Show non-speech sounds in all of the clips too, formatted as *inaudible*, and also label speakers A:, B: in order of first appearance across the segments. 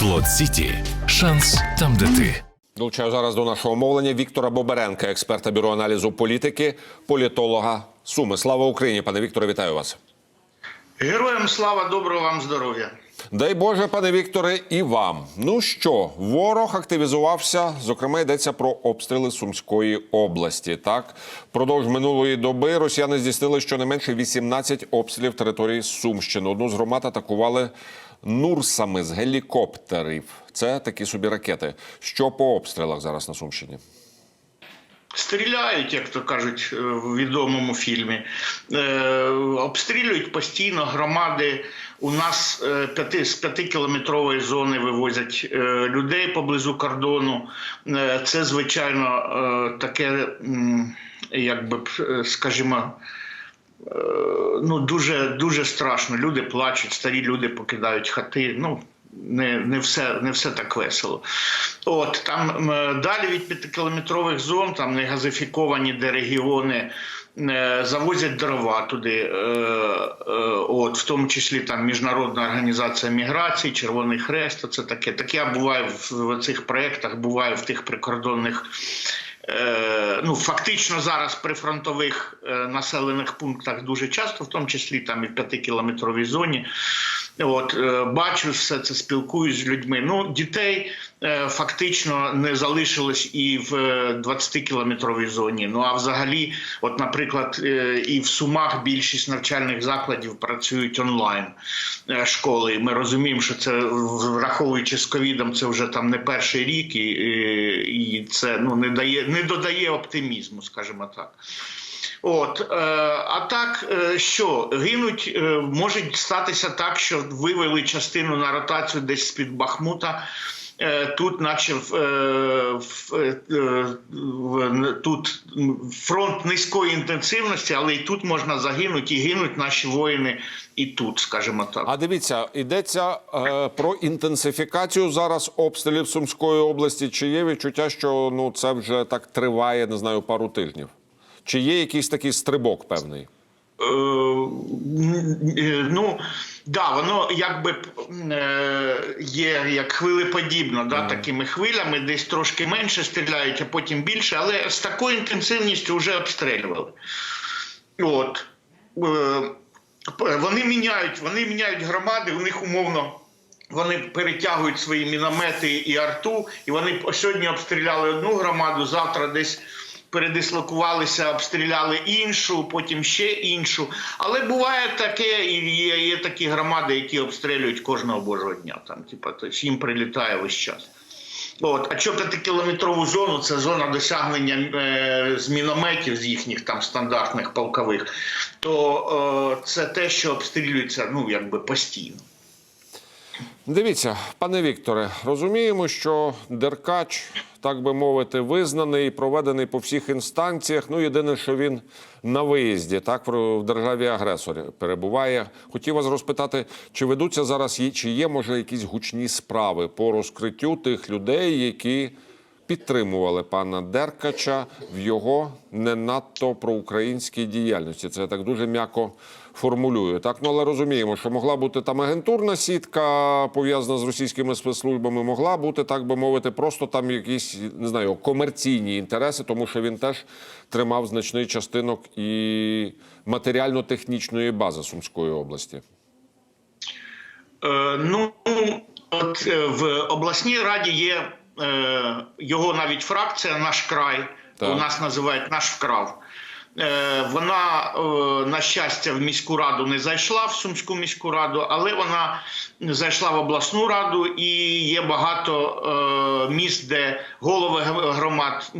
A: Слот Сіті. Шанс там, де ти.
B: Долучаю зараз до нашого мовлення Віктора Боберенка, експерта бюро аналізу політики, політолога Суми. Слава Україні, пане Вікторе, вітаю вас.
C: Героям слава, доброго вам здоров'я.
B: Дай Боже, пане Вікторе, і вам. Ну що, ворог активізувався. Зокрема, йдеться про обстріли Сумської області. Так, впродовж минулої доби росіяни здійснили щонайменше 18 обстрілів території Сумщини. Одну з громад атакували нурсами з гелікоптерів. Це такі собі ракети. Що по обстрілах зараз на Сумщині?
C: Стріляють, як то кажуть е, в відомому фільмі. Е, обстрілюють постійно громади. У нас е, п'яти, з п'ятикілометрової зони вивозять е, людей поблизу кордону. Це, звичайно, таке, як би, скажімо, ну, дуже, дуже страшно. Люди плачуть, старі люди покидають хати. Ну, не, не, все, не все так весело. От там далі від п'ятикілометрових зон, там не газифіковані де регіони. е, Завозять дрова туди, е, е, от в тому числі там міжнародна організація міграції, Червоний Хрест. Це таке. Так я буваю в, цих проєктах, буваю в тих прикордонних е, ну, фактично зараз при фронтових е, населених пунктах дуже часто, в тому числі там і в п'ятикілометровій зоні. От, е, бачу все це, спілкуюсь з людьми. Ну, дітей е, фактично не залишилось і в 20-кілометровій зоні. Ну а взагалі, от, наприклад, е, і в Сумах більшість навчальних закладів працюють онлайн е, школи. Ми розуміємо, що це враховуючи з ковідом, це вже там не перший рік, і і це ну не дає, не додає оптимізму, скажімо так. От, е, а так, е, що гинуть, е, може статися так, що вивели частину на ротацію десь з-під Бахмута. Е, Тут, наче в, е, е, тут фронт низької інтенсивності, але і тут можна загинути, і гинуть наші воїни і тут, скажімо так.
B: А дивіться, йдеться про інтенсифікацію зараз обстрілів Сумської області. Чи є відчуття, що ну це вже так триває, не знаю, пару тижнів? Чи є якийсь такий стрибок певний?
C: Е, ну, да, воно якби е, є як хвилеподібно, да, такими хвилями, десь трошки менше стріляють, а потім більше, але з такою інтенсивністю вже обстрілювали. От. Е, вони міняють, вони міняють громади, у них умовно. Вони перетягують свої міномети і арту, і вони сьогодні обстріляли одну громаду, завтра десь передислокувалися, обстріляли іншу, потім ще іншу. Але буває таке, і є, є такі громади, які обстрілюють кожного божого дня. Там, типа, їм прилітає весь час. От, а що п'ятикілометрову зону це зона досягнення е, з мінометів з їхніх там стандартних полкових, то е, це те, що обстрілюється ну, якби постійно.
B: Дивіться, пане Вікторе, розуміємо, що Деркач, так би мовити, визнаний і проведений по всіх інстанціях. Ну, єдине, що він на виїзді, так в державі агресорі перебуває. Хотів вас розпитати, чи ведуться зараз чи є може якісь гучні справи по розкриттю тих людей, які підтримували пана Деркача в його не надто проукраїнській діяльності. Це я так дуже м'яко формулюю. Так, ну але розуміємо, що могла бути там агентурна сітка пов'язана з російськими спецслужбами, могла бути, так би мовити, просто там якісь не знаю комерційні інтереси, тому що він теж тримав значний частинок і матеріально-технічної бази Сумської області.
C: Е, ну, от е, в обласній раді є е, його навіть фракція Наш край.
B: Так.
C: У нас називають наш вкрав. Е, вона, е, на щастя, в міську раду не зайшла в Сумську міську раду, але вона зайшла в обласну раду і є багато е, міст, де голови громад,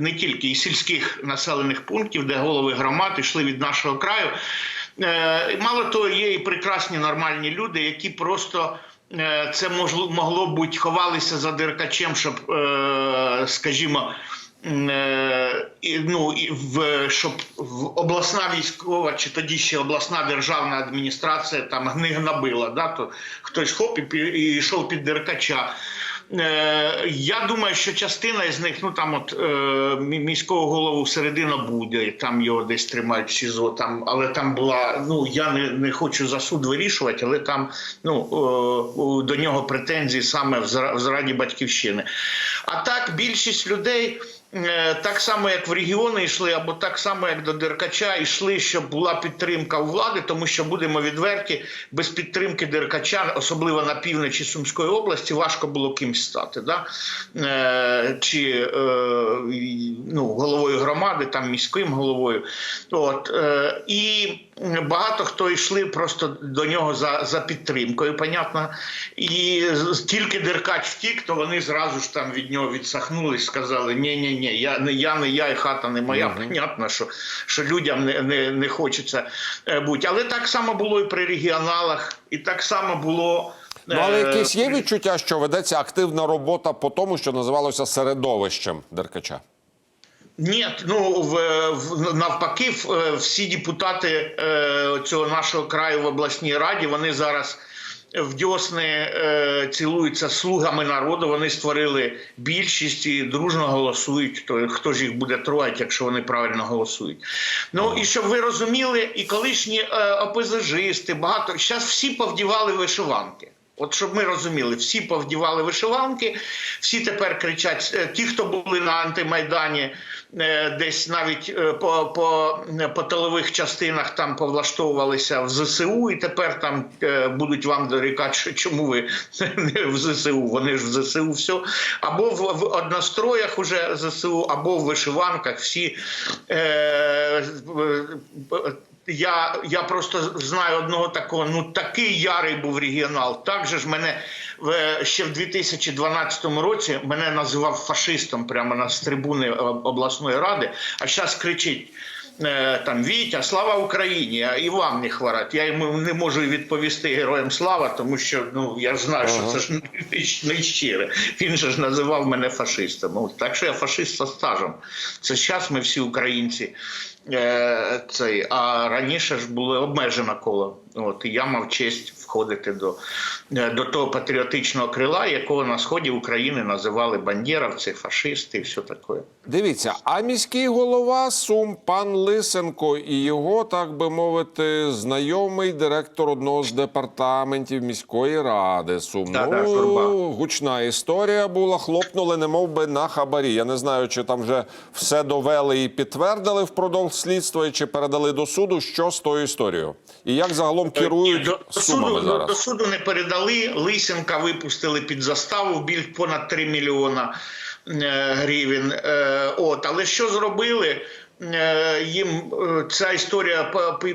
C: не тільки і сільських населених пунктів, де голови громад йшли від нашого краю. Мало того, є і прекрасні нормальні люди, які просто це могло, могло бути ховалися за деркачем, щоб, скажімо, ну, в, щоб в обласна військова чи тоді ще обласна державна адміністрація там не гнобила, да, то хтось хоп і, і йшов під деркача. Е, я думаю, що частина із них, ну там, от е, міського голову середина буде, там його десь тримають в СІЗО. Там, але там була. Ну я не, не хочу за суд вирішувати, але там ну е, до нього претензії саме в зраді батьківщини. А так більшість людей. Е, Так само, як в регіони йшли, або так само, як до Деркача, йшли, щоб була підтримка у влади, тому що будемо відверті, без підтримки Деркача, особливо на півночі Сумської області, важко було кимсь стати. Да? Е, чи е, ну, головою громади, там міським головою. От, і багато хто йшли просто до нього за, за підтримкою, понятно. І тільки Деркач втік, то вони зразу ж там від нього відсахнулись, сказали: ні ні ні я не я, не я, і хата не моя. Понятно, що, що людям не, не, не хочеться е, бути. Але так само було і при регіоналах, і так само було.
B: Ну, але
C: е,
B: якесь є відчуття, що ведеться активна робота по тому, що називалося середовищем Деркача.
C: Ні, ну в, в навпаки, всі депутати е, цього нашого краю в обласній раді вони зараз. В дьосни е, цілуються слугами народу. Вони створили більшість і дружно голосують. То хто ж їх буде трогати, якщо вони правильно голосують? Ну і щоб ви розуміли, і колишні е, опозажисти багато зараз всі повдівали вишиванки. От щоб ми розуміли, всі повдівали вишиванки, всі тепер кричать. е, Ті, хто були на антимайдані, е, десь навіть е, по, по, по тилових частинах там повлаштовувалися в ЗСУ, і тепер там будуть вам дорікати, що чому ви *laughs* не в ЗСУ. Вони ж в ЗСУ все. Або в, в одностроях уже ЗСУ, або в вишиванках. Всі е, я, я просто знаю одного такого, ну такий ярий був регіонал. Так же ж мене в, ще в 2012 році мене називав фашистом прямо на з трибуни е, обласної ради, а зараз кричить. е, Там Вітя, слава Україні, а і вам не хворать. Я йому не можу відповісти героям слава, тому що ну я знаю, що це ж *laughs* не- щире. Він же ж називав мене фашистом. Так що я фашист со стажем. Це зараз ми всі українці. Е, цей, а раніше ж було обмежено коло. От, і я мав честь входити до, е, до того патріотичного крила, якого на сході України називали бандєровці, фашисти і все таке.
B: Дивіться, а міський голова Сум, пан Лисенко і його, так би мовити, знайомий директор одного з департаментів міської ради Сум.
C: Да-да,
B: ну,
C: Журба.
B: гучна історія була, хлопнули, немов би на хабарі. Я не знаю, чи там вже все довели і підтвердили впродовж слідства, і чи передали до суду, що з тою історією. І як загалом керують
C: до, до,
B: сумами
C: суду, до,
B: зараз.
C: до суду не передали. Лисенка випустили під заставу біль понад 3 мільйона е, гривень. Е, от, але що зробили? Е, Їм е, ця історія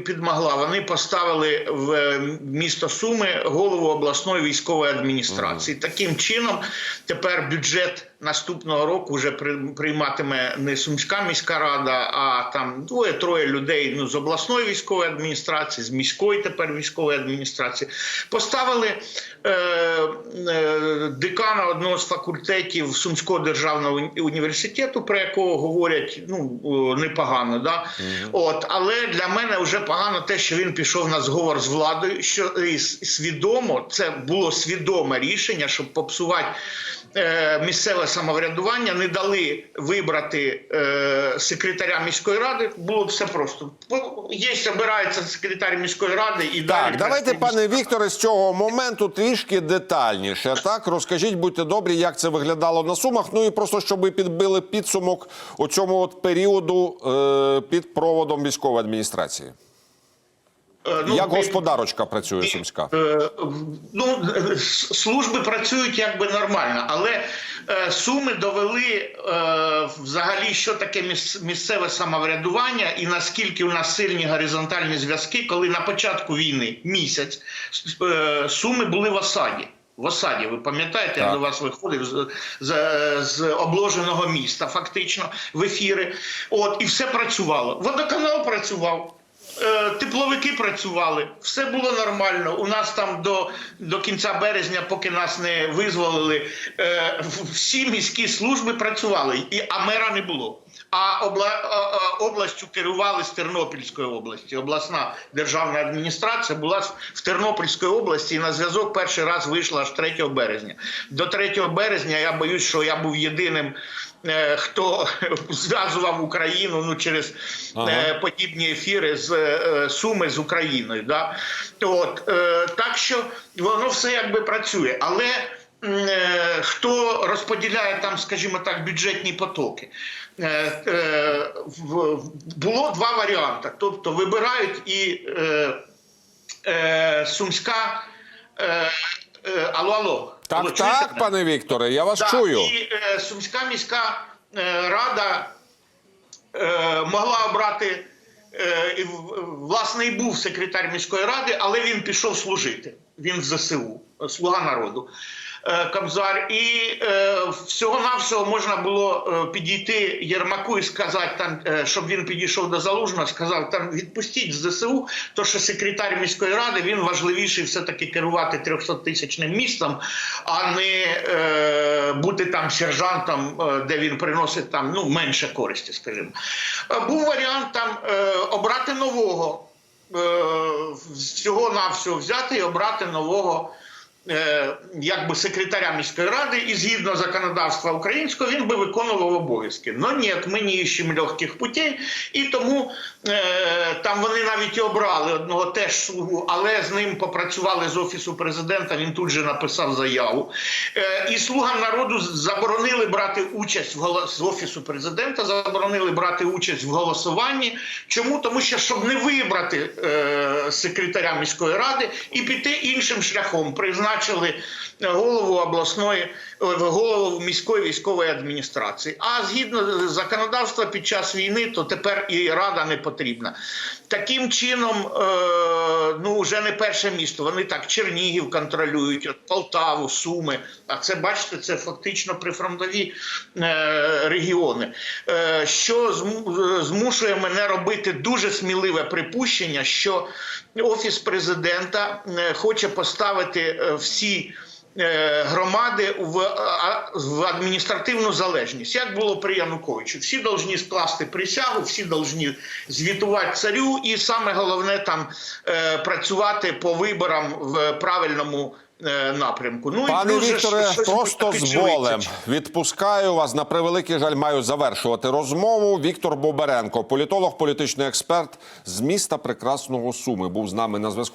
C: підмогла. Вони поставили в е, місто Суми голову обласної військової адміністрації. Таким чином, тепер бюджет наступного року вже при- прийматиме не Сумська міська рада, а там двоє-троє людей ну, з обласної військової адміністрації, з міської тепер військової адміністрації. Поставили е, е, декана одного з факультетів Сумського державного університету, про якого говорять ну, непогано. Да? От, але для мене вже погано те, що він пішов на зговор з владою, що і свідомо це було свідоме рішення, щоб попсувати. Е, Місцеве самоврядування не дали вибрати е, секретаря міської ради. Було все просто. Є обирається секретар міської ради і далі
B: давайте, пане Вікторе, з цього моменту трішки детальніше. Так, розкажіть, будьте добрі, як це виглядало на сумах. Ну і просто щоб ви підбили підсумок у цьому от періоду е, під проводом військової адміністрації.
C: Е, ну,
B: як господарочка працює сумська?
C: Е, Ну, служби працюють якби нормально, але е, суми довели взагалі, що таке місцеве самоврядування і наскільки у нас сильні горизонтальні зв'язки, коли на початку війни місяць суми були в осаді. В осаді, ви пам'ятаєте, я до вас виходив з, з, з обложеного міста, фактично в ефіри. От і все працювало. Водоканал працював. Е, Тепловики працювали, все було нормально. У нас там до, до кінця березня, поки нас не визволили, е, всі міські служби працювали, і, а мера не було. А обла, областю керували з Тернопільської області. Обласна державна адміністрація була в- Тернопільській області і на зв'язок перший раз вийшла аж 3 березня. До 3 березня я боюсь, що я був єдиним, хто зв'язував Україну ну, через
B: Ага.
C: е, подібні ефіри з е, Суми з Україною. Да? От, е, так що воно все якби працює. Але е, хто розподіляє там, скажімо так, бюджетні потоки? Е, е, було два варіанти. Тобто вибирають і е, е, Сумська. Е, е, алло, алло.
B: Так,
C: Алло,
B: так,
C: чуєте?
B: пане Вікторе, я вас
C: Так,
B: чую.
C: І е, Сумська міська е, рада е, могла обрати, е, і, власне, і був секретар міської ради, але він пішов служити. Він в ЗСУ, слуга народу. Е, Кобзар, і е, всього-навсього можна було е, підійти Єрмаку і сказати, там, щоб він підійшов до Залужного, сказав, там відпустіть з ЗСУ, то що секретар міської ради він важливіший все-таки керувати 300-тисячним містом, а не е, бути там сержантом, де він приносить там ну, менше користі, скажімо. Був варіант там е, обрати нового, всього навсього взяти і обрати нового. Е, Якби секретаря міської ради, і згідно законодавства українського, він би виконував обов'язки. Ну ні, ми не іщемо легких путей, і тому е, там вони навіть і обрали одного теж слугу, але з ним попрацювали з офісу президента. Він тут же написав заяву. Е, і слугам народу заборонили брати участь в голо- з офісу президента, заборонили брати участь в голосуванні. Чому? Тому що щоб не вибрати е, секретаря міської ради і піти іншим шляхом, призначили голову обласної голову міської військової адміністрації. А згідно законодавства під час війни, то тепер і рада не потрібна. Таким чином, е, ну вже не перше місто. Вони так Чернігів контролюють, от Полтаву, Суми. А це бачите, це фактично прифронтові е, регіони. Е, що змушує мене робити дуже сміливе припущення, що офіс президента е, хоче поставити е, всі. Е, Громади в, в адміністративну залежність, як було при Януковичу. Всі повинні скласти присягу, всі повинні звітувати царю, і саме головне там е, працювати по виборам в правильному е, напрямку. Ну
B: Пане
C: і
B: Вікторе,
C: щось
B: просто з болем відпускаю вас. На превеликий жаль, маю завершувати розмову. Віктор Боберенко, політолог, політичний експерт з міста прекрасного Суми, був з нами на зв'язку.